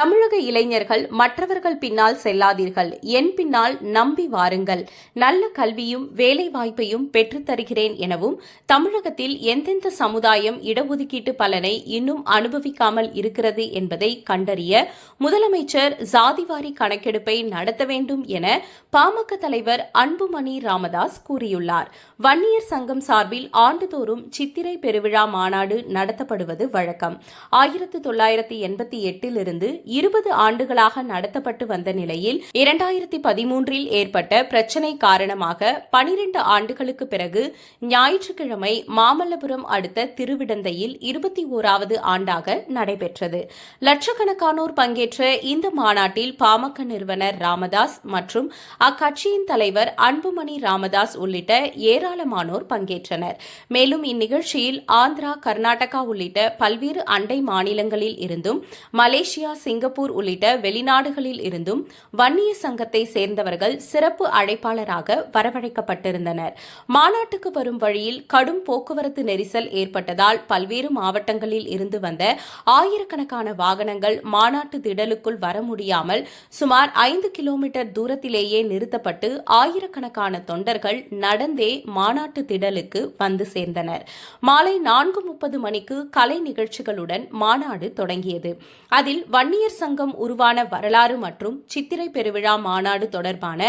தமிழ் தமிழக இளைஞர்கள் மற்றவர்கள் பின்னால் செல்லாதீர்கள். என் பின்னால் நம்பி வாருங்கள். நல்ல கல்வியும் வேலை வாய்ப்பையும் எனவும் தமிழகத்தில் எந்தெந்த சமுதாயம் இடஒதுக்கீட்டு பலனை இன்னும் அனுபவிக்காமல் இருக்கிறது என்பதை கண்டறிய முதலமைச்சர் சாதிவாரி கணக்கெடுப்பை நடத்த வேண்டும் என பாமக தலைவர் அன்புமணி ராமதாஸ் கூறியுள்ளார். வன்னியர் சங்கம் சார்பில் ஆண்டுதோறும் சித்திரை பெருவிழா மாநாடு நடத்தப்படுவது வழக்கம். ஆயிரத்து தொள்ளாயிரத்தி எண்பத்தி எட்டிலிருந்து இருபது இருபது ஆண்டுகளாக நடத்தப்பட்டு வந்த நிலையில் இரண்டாயிரத்தி பதிமூன்றில் ஏற்பட்ட பிரச்சினை காரணமாக பனிரெண்டு ஆண்டுகளுக்கு பிறகு ஞாயிற்றுக்கிழமை மாமல்லபுரம் அடுத்த திருவிடந்தையில் இருபத்தி ஓராவது ஆண்டாக நடைபெற்றது. லட்சக்கணக்கானோர் பங்கேற்ற இந்த மாநாட்டில் பாமக நிறுவனர் ராமதாஸ் மற்றும் அக்கட்சியின் தலைவர் அன்புமணி ராமதாஸ் உள்ளிட்ட ஏராளமானோர் பங்கேற்றனர். மேலும் இந்நிகழ்ச்சியில் ஆந்திரா கர்நாடகா உள்ளிட்ட பல்வேறு அண்டை மாநிலங்களில் இருந்தும் மலேசியா சிங்கப்பூர் சிங்கப்பூர் உள்ளிட்ட வெளிநாடுகளில் இருந்தும் வன்னிய சங்கத்தை சேர்ந்தவர்கள் சிறப்பு அழைப்பாளராக வரவழைக்கப்பட்டிருந்தனர். மாநாட்டுக்கு வரும் வழியில் கடும் போக்குவரத்து நெரிசல் ஏற்பட்டதால் பல்வேறு மாவட்டங்களில் இருந்து வந்த ஆயிரக்கணக்கான வாகனங்கள் மாநாட்டு திடலுக்குள் வர முடியாமல் சுமார் ஐந்து கிலோமீட்டர் தூரத்திலேயே நிறுத்தப்பட்டு ஆயிரக்கணக்கான தொண்டர்கள் நடந்தே மாநாட்டு திடலுக்கு வந்து சேர்ந்தனர். மாலை நான்கு முப்பது மணிக்கு கலை நிகழ்ச்சிகளுடன் மாநாடு தொடங்கியது. அதில் வன்னியர் சங்க சங்கம் உருவான வரலாறு மற்றும் சித்திரை பெருவிழா மாநாடு தொடர்பான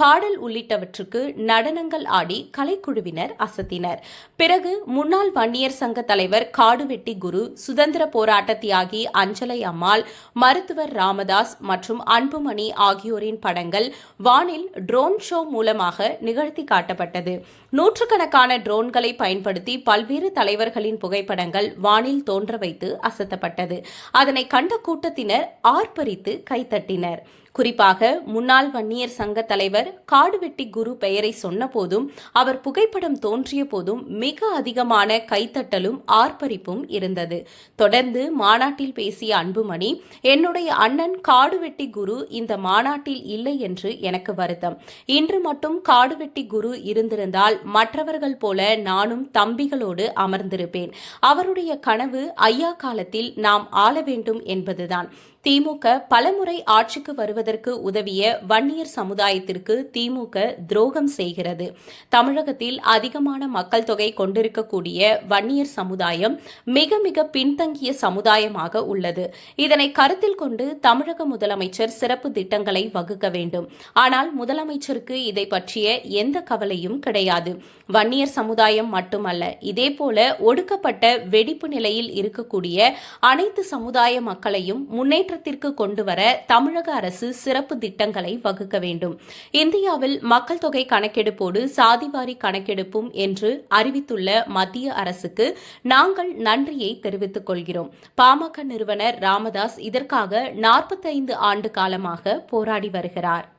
பாடல் உள்ளிட்டவற்றுக்கு நடனங்கள் ஆடி கலைக்குழுவினர் அசத்தினர். பிறகு முன்னாள் வன்னியர் சங்க தலைவர் காடுவெட்டி குரு சுதந்திர போராட்ட தியாகி அஞ்சலை அம்மாள் மருத்துவர் ராமதாஸ் மற்றும் அன்புமணி ஆகியோரின் படங்கள் வானில் ட்ரோன் ஷோ மூலமாக நிகழ்த்தி காட்டப்பட்டது. நூற்றுக்கணக்கான ட்ரோன்களை பயன்படுத்தி பல்வேறு தலைவர்களின் புகைப்படங்கள் வானில் தோன்ற வைத்து அசத்தப்பட்டது. அதனை கண்ட கூட்டத்தினர் ஆர்ப்பரித்து கைத்தட்டினர். குறிப்பாக முன்னாள் வன்னியர் சங்க தலைவர் காடுவெட்டி குரு பெயரை சொன்னபோதும் அவர் புகைப்படம் தோன்றிய போதும் மிக அதிகமான கைத்தட்டலும் ஆர்ப்பரிப்பும் இருந்தது. தொடர்ந்து மாநாட்டில் பேசிய அன்புமணி என்னுடைய அண்ணன் காடுவெட்டி குரு இந்த மாநாட்டில் இல்லை என்று எனக்கு வருத்தம். இன்று மட்டும் காடுவெட்டி குரு இருந்திருந்தால் மற்றவர்கள் போல நானும் தம்பிகளோடு அமர்ந்திருப்பேன். அவருடைய கனவு ஐயா காலத்தில் நாம் ஆள வேண்டும் என்பதுதான். திமுக பலமுறை ஆட்சிக்கு வருவதற்கு உதவிய வன்னியர் சமுதாயத்திற்கு திமுக துரோகம் செய்கிறது. தமிழகத்தில் அதிகமான மக்கள் தொகை கொண்டிருக்கக்கூடிய வன்னியர் சமுதாயம் மிக மிக பின்தங்கிய சமுதாயமாக உள்ளது. இதனை கருத்தில் கொண்டு தமிழக முதலமைச்சர் சிறப்பு திட்டங்களை வகுக்க வேண்டும். ஆனால் முதலமைச்சருக்கு இதை பற்றிய எந்த கவலையும் கிடையாது. வன்னியர் சமுதாயம் மட்டுமல்ல இதேபோல ஒடுக்கப்பட்ட வெடிப்பு நிலையில் இருக்கக்கூடிய அனைத்து சமுதாய மக்களையும் முன்னேற்றத்திற்கு கொண்டுவர தமிழக அரசு சிறப்பு திட்டங்களை வகுக்க வேண்டும். இந்தியாவில் மக்கள் தொகை கணக்கெடுப்போடு சாதிவாரி கணக்கெடுப்பும் என்று அறிவித்துள்ள மத்திய அரசுக்கு நாங்கள் நன்றியை தெரிவித்துக் கொள்கிறோம். பாமக நிறுவனர் ராமதாஸ் இதற்காக நாற்பத்தைந்து ஆண்டு காலமாக போராடி வருகிறார்.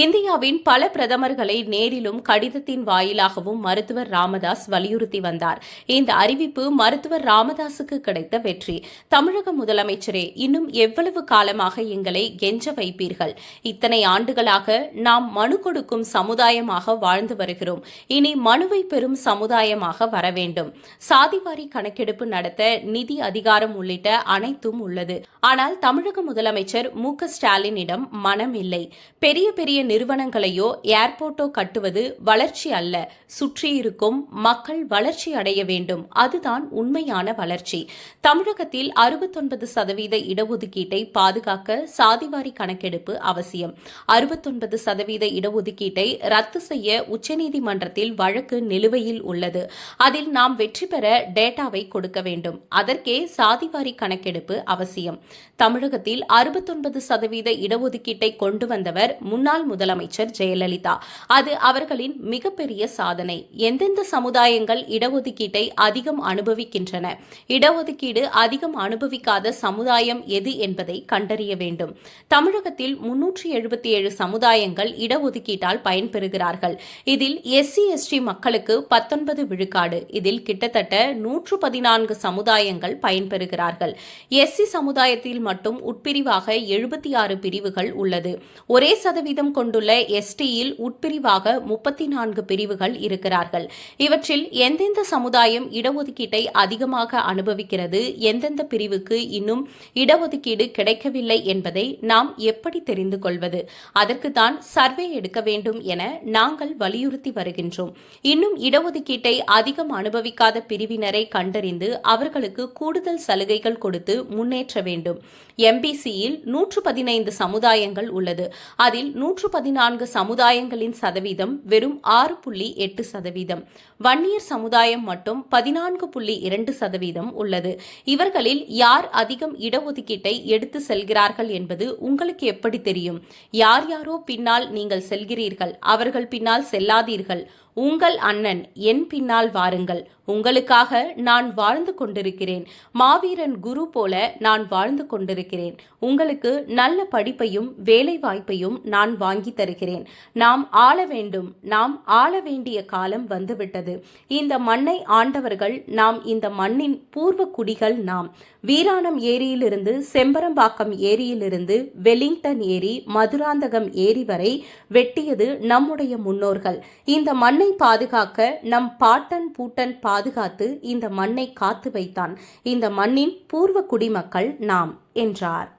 இந்தியாவின் பல பிரதமர்களை நேரிலும் கடிதத்தின் வாயிலாகவும் மருத்துவர் ராமதாஸ் வலியுறுத்தி வந்தார். இந்த அறிவிப்பு மருத்துவர் ராமதாசுக்கு கிடைத்த வெற்றி. தமிழக முதலமைச்சரே இன்னும் எவ்வளவு காலமாக எங்களை கெஞ்ச வைப்பீர்கள்? இத்தனை ஆண்டுகளாக நாம் மனு கொடுக்கும் சமுதாயமாக வாழ்ந்து வருகிறோம். இனி மனுவை பெறும் சமுதாயமாக வர வேண்டும். சாதிவாரி கணக்கெடுப்பு நடத்த நிதி அதிகாரம் உள்ளிட்ட அனைத்தும் உள்ளது. ஆனால் தமிழக முதலமைச்சர் மு க ஸ்டாலினிடம் மனம் இல்லை பெரிய பெரிய நிறுவனங்களையோ ஏர்போர்ட்டோ கட்டுவது வளர்ச்சி அல்ல. சுற்றியிருக்கும் மக்கள் வளர்ச்சி அடைய வேண்டும். அதுதான் உண்மையான வளர்ச்சி. தமிழகத்தில் அறுபத்தொன்பது சதவீத இடஒதுக்கீட்டை பாதுகாக்க சாதிவாரி கணக்கெடுப்பு அவசியம். அறுபத்தொன்பது சதவீத இடஒதுக்கீட்டை ரத்து செய்ய உச்சநீதிமன்றத்தில் வழக்கு நிலுவையில் உள்ளது. அதில் நாம் வெற்றி பெற டேட்டாவை கொடுக்க வேண்டும். அதற்கே சாதிவாரி கணக்கெடுப்பு அவசியம். தமிழகத்தில் அறுபத்தொன்பது சதவீத இடஒதுக்கீட்டை கொண்டு வந்தவர் முன்னாள் முதலமைச்சர் ஜெயலலிதா. அது அவர்களின் மிகப்பெரிய சாதனை. எந்தெந்த சமுதாயங்கள் இடஒதுக்கீட்டை அதிகம் அனுபவிக்கின்றன? இடஒதுக்கீடு அதிகம் அனுபவிக்காத சமுதாயம் எது என்பதை கண்டறிய வேண்டும். தமிழகத்தில் முன்னூற்றி எழுபத்தி ஏழு சமுதாயங்கள் இடஒதுக்கீட்டால் பயன்பெறுகிறார்கள். இதில் எஸ்சி எஸ்டி மக்களுக்கு பத்தொன்பது விழுக்காடு. இதில் கிட்டத்தட்ட நூற்று பதினான்கு சமுதாயங்கள் பயன்பெறுகிறார்கள். எஸ்சி சமுதாயத்தில் மட்டும் உட்பிரிவாக எழுபத்தி ஆறு பிரிவுகள் உள்ளது. ஒரே சதவீதம் கொண்டுள்ள எஸ்டியில் உட்பிரிவாக முப்பத்தி நான்கு பிரிவுகள் இருக்கிறார்கள். இவற்றில் எந்தெந்த சமுதாயம் இடஒதுக்கீட்டை அதிகமாக அனுபவிக்கிறது எந்தெந்த பிரிவுக்கு இன்னும் இடஒதுக்கீடு கிடைக்கவில்லை என்பதை நாம் எப்படி தெரிந்து கொள்வது? அதற்குத்தான் சர்வே எடுக்க வேண்டும் என நாங்கள் வலியுறுத்தி வருகின்றோம். இன்னும் இடஒதுக்கீட்டை அதிகம் அனுபவிக்காத பிரிவினரை கண்டறிந்து அவர்களுக்கு கூடுதல் சலுகைகள் கொடுத்து முன்னேற்ற வேண்டும். எம்பிசியில் நூற்று பதினைந்து சமுதாயங்கள் உள்ளது. அதில் நூற்று பதினான்கு சமுதாயங்களின் சதவீதம் வெறும் ஆறு புள்ளி எட்டு சதவீதம். வன்னியர் சமுதாயம் மட்டும் பதினான்கு புள்ளி இரண்டு சதவீதம் உள்ளது. இவர்களில் யார் அதிகம் இடஒதுக்கீட்டை எடுத்து செல்கிறார்கள் என்பது உங்களுக்கு எப்படி தெரியும்? யார் யாரோ பின்னால் நீங்கள் செல்கிறீர்கள். அவர்கள் பின்னால் செல்லாதீர்கள். உங்கள் அண்ணன் என் பின்னால் வாருங்கள். உங்களுக்காக நான் வாழ்ந்து கொண்டிருக்கிறேன். மாவீரன் குரு போல நான் வாழ்ந்து கொண்டிருக்கிறேன். உங்களுக்கு நல்ல படிப்பையும் வேலை வாய்ப்பையும் நான் வாங்கி தருகிறேன். நாம் ஆள வேண்டும். நாம் ஆள வேண்டிய காலம் வந்துவிட்டது. இந்த மண்ணை ஆண்டவர்கள் நாம் இந்த மண்ணின் பூர்வ குடிகள் நாம். வீராணம் ஏரியிலிருந்து செம்பரம்பாக்கம் ஏரியிலிருந்து வெலிங்டன் ஏரி மதுராந்தகம் ஏரி வரை வெட்டியது நம்முடைய முன்னோர்கள். இந்த மண்ணை பாதுகாக்க நம் பாட்டன் பூட்டன் பாதுகாத்து இந்த மண்ணை காத்து வைத்தான். இந்த மண்ணின் பூர்வ குடிமக்கள் நாம் என்றார்.